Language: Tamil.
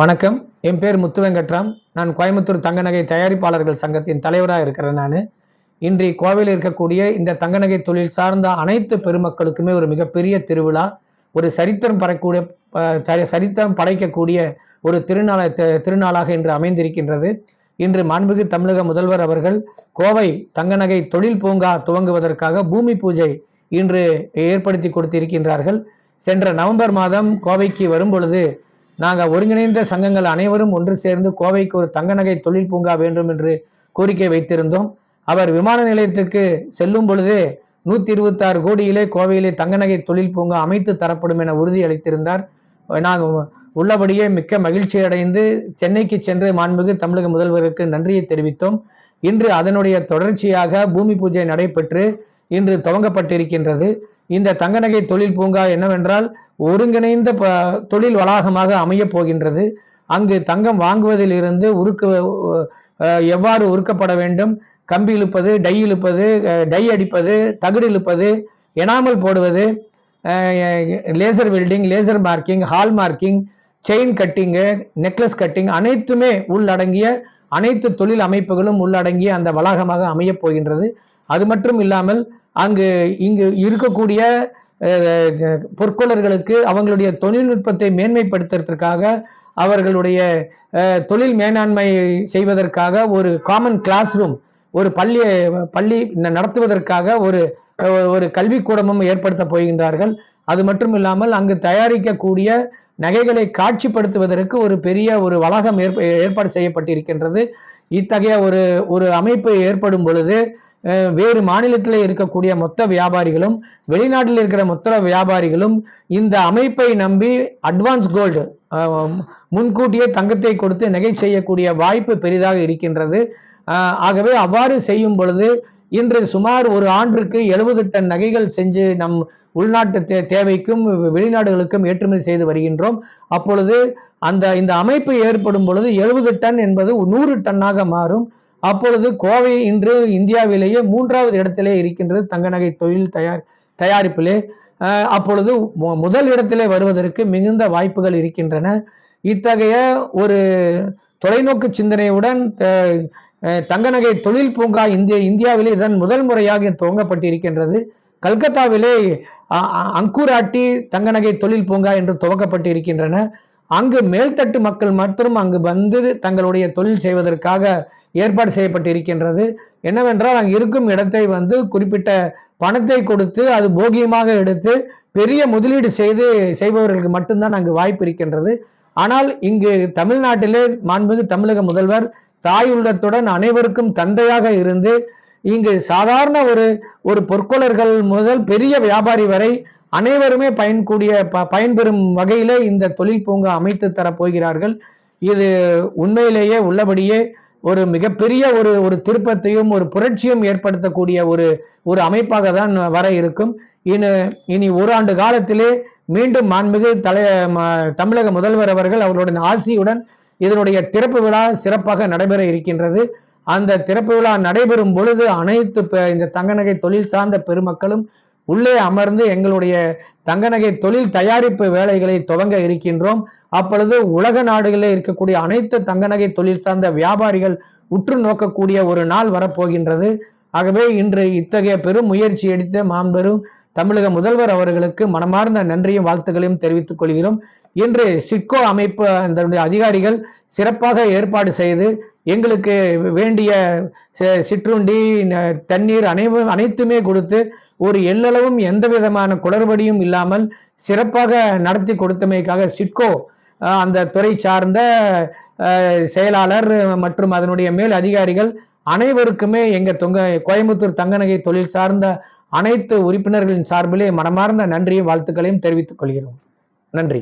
வணக்கம். என் பேர் முத்து வெங்கட்ராம். நான் கோயம்புத்தூர் தங்கநகை தயாரிப்பாளர்கள் சங்கத்தின் தலைவராக இருக்கிறேன் நான். இன்று கோவையில் இருக்கக்கூடிய இந்த தங்கநகை தொழில் சார்ந்த அனைத்து பெருமக்களுக்குமே ஒரு மிகப்பெரிய திருவிழா ஒரு சரித்திரம் படக்கூடிய சரித்திரம் படைக்கக்கூடிய ஒரு திருநாள திருநாளாக இன்று அமைந்திருக்கின்றது. இன்று மாண்புமிகு தமிழக முதல்வர் அவர்கள் கோவை தங்கநகை தொழில் பூங்கா துவங்குவதற்காக பூமி பூஜை இன்று ஏற்படுத்தி கொடுத்திருக்கின்றார்கள். சென்ற நவம்பர் மாதம் கோவைக்கு வரும் பொழுது நாங்கள் ஒருங்கிணைந்த சங்கங்கள் அனைவரும் ஒன்று சேர்ந்து கோவைக்கு ஒரு தங்க நகை தொழில் பூங்கா வேண்டும் என்று கோரிக்கை வைத்திருந்தோம். அவர் விமான நிலையத்திற்கு செல்லும் பொழுதே நூற்றி இருபத்தாறு கோடியிலே கோவையிலே தங்க நகை தொழில் பூங்கா அமைத்து தரப்படும் என உறுதி அளித்திருந்தார். நாங்கள் உள்ளபடியே மிக்க மகிழ்ச்சி அடைந்து சென்னைக்கு சென்று மாண்புமிகு தமிழக முதல்வருக்கு நன்றியை தெரிவித்தோம். இன்று அதனுடைய தொடர்ச்சியாக பூமி பூஜை நடைபெற்று இன்று துவங்கப்பட்டிருக்கின்றது. இந்த தங்க நகை தொழில் பூங்கா என்னவென்றால் ஒருங்கிணைந்த ப- தொழில் வளாகமாக அமையப் போகின்றது. அங்கு தங்கம் வாங்குவதிலிருந்து உருக்கு எவ்வாறு உருக்கப்பட வேண்டும்? கம்பி இழுப்பது டை இழுப்பது டை அடிப்பது தகடு இழுப்பது எனாமல் போடுவது laser welding laser marking hall marking chain கட்டிங்கு நெக்லஸ் கட்டிங் அனைத்துமே உள்ளடங்கிய அனைத்து தொழில் அமைப்புகளும் உள்ளடங்கிய அந்த வளாகமாக அமையப் போகின்றது. அது மட்டும் இல்லாமல் அங்கு இங்கு இருக்கக்கூடிய பொற்கொள்ளர்களுக்கு அவங்களுடைய தொழில்நுட்பத்தை மேன்மைப்படுத்துறதுக்காக அவர்களுடைய தொழில் மேலாண்மை செய்வதற்காக ஒரு காமன் கிளாஸ் ரூம் ஒரு பள்ளி பள்ளி நடத்துவதற்காக ஒரு ஒரு கல்விக்கூடமும் ஏற்படுத்த போகின்றார்கள். அது மட்டும் இல்லாமல் அங்கு தயாரிக்கக்கூடிய நகைகளை காட்சிப்படுத்துவதற்கு ஒரு பெரிய ஒரு வளாகம் ஏற்ப ஏற்பாடு செய்யப்பட்டிருக்கின்றது. இத்தகைய ஒரு ஒரு அமைப்பு ஏற்படும் பொழுது வேறு மாநிலத்தில் இருக்கக்கூடிய மொத்த வியாபாரிகளும் வெளிநாட்டில் இருக்கிற மொத்த வியாபாரிகளும் இந்த அமைப்பை நம்பி அட்வான்ஸ் கோல்டு முன்கூட்டியே தங்கத்தை கொடுத்து நகை செய்யக்கூடிய வாய்ப்பு பெரிதாக இருக்கின்றது. ஆகவே அவ்வாறு செய்யும் பொழுது இன்று சுமார் ஒரு ஆண்டுக்கு எழுபது டன் நகைகள் செஞ்சு நம் உள்நாட்டு தே தேவைக்கும் வெளிநாடுகளுக்கும் ஏற்றுமதி செய்து வருகின்றோம். அப்பொழுது அந்த இந்த அமைப்பு ஏற்படும் பொழுது எழுபது டன் என்பது நூறு டன்னாக மாறும். அப்பொழுது கோவை இன்று இந்தியாவிலேயே மூன்றாவது இடத்திலே இருக்கின்றது தங்க நகை தொழில் தயார் தயாரிப்பிலே. அப்பொழுது மு- முதல் இடத்திலே வருவதற்கு மிகுந்த வாய்ப்புகள் இருக்கின்றன. இத்தகைய ஒரு தொலைநோக்கு சிந்தனையுடன் தங்க நகை தொழில் பூங்கா இந்திய இந்தியாவிலே இதன் முதல் முறையாக துவங்கப்பட்டிருக்கின்றது. கல்கத்தாவிலே அ- அங்கூராட்டி தங்க நகை தொழில் பூங்கா என்று துவக்கப்பட்டிருக்கின்றன. அங்கு மேல்தட்டு மக்கள் மற்றும் அங்கு வந்து தங்களுடைய தொழில் செய்வதற்காக ஏற்பாடு செய்யப்பட்டிருக்கின்றது. என்னவென்றால் அங்கு இருக்கும் இடத்தை வந்து குறிப்பிட்ட பணத்தை கொடுத்து அது போகியமாக எடுத்து பெரிய முதலீடு செய்து செய்பவர்களுக்கு மட்டும்தான் அங்கு வாய்ப்பு இருக்கின்றது. ஆனால் இங்கு தமிழ்நாட்டிலே மாண்புமிகு தமிழக முதல்வர் தாயுள்ளத்துடன் அனைவருக்கும் தந்தையாக இருந்து இங்கு சாதாரண ஒரு ஒரு பொற்கொலர்கள் முதல் பெரிய வியாபாரி வரை அனைவருமே பயன்கூடிய ப- பயன்பெறும் வகையிலே இந்த தொழில் பூங்கா அமைத்து தரப் போகிறார்கள் இது உண்மையிலேயே உள்ளபடியே ஒரு மிகப்பெரிய ஒரு ஒரு திருப்பத்தையும் ஒரு புரட்சியும் ஏற்படுத்தக்கூடிய ஒரு ஒரு அமைப்பாக தான் வர இருக்கும். இனி இனி ஒரு ஆண்டு காலத்திலே மீண்டும் மாண்புமிகு தலை ம- தமிழக முதல்வர் அவர்கள் அவர்களுடைய ஆசியுடன் இதனுடைய திறப்பு விழா சிறப்பாக நடைபெற இருக்கின்றது. அந்த திறப்பு விழா நடைபெறும் பொழுது அனைத்து இந்த தங்கநகை தொழில் சார்ந்த பெருமக்களும் உள்ளே அமர்ந்து எங்களுடைய தங்க நகை தொழில் தயாரிப்பு வேலைகளை துவங்க இருக்கின்றோம். அப்பொழுது உலக நாடுகளில் இருக்கக்கூடிய அனைத்து தங்க நகை தொழில் சார்ந்த வியாபாரிகள் உற்று நோக்கக்கூடிய ஒரு நாள் வரப்போகின்றது. ஆகவே இன்று இத்தகைய பெரும் முயற்சி எடுத்த மாம்பெரும் தமிழக முதல்வர் அவர்களுக்கு மனமார்ந்த நன்றியும் வாழ்த்துக்களையும் தெரிவித்துக் கொள்கிறோம். இன்று சிட்கோ அமைப்பு அந்த அதிகாரிகள் சிறப்பாக ஏற்பாடு செய்து எங்களுக்கு வேண்டிய சிற்றுண்டி தண்ணீர் அனைவரும் அனைத்துமே கொடுத்து ஒரு எல்லளவும் எந்த விதமான குளறுபடியும் இல்லாமல் சிறப்பாக நடத்தி கொடுத்தமைக்காக சிட்கோ அந்த துறை சார்ந்த செயலாளர் மற்றும் அதனுடைய மேல் அதிகாரிகள் அனைவருக்குமே எங்க தொங்க கோயம்புத்தூர் தங்கநகை தொழில் சார்ந்த அனைத்து உறுப்பினர்களின் சார்பிலே மனமார்ந்த நன்றியும் வாழ்த்துக்களையும் தெரிவித்துக் கொள்கிறோம். நன்றி.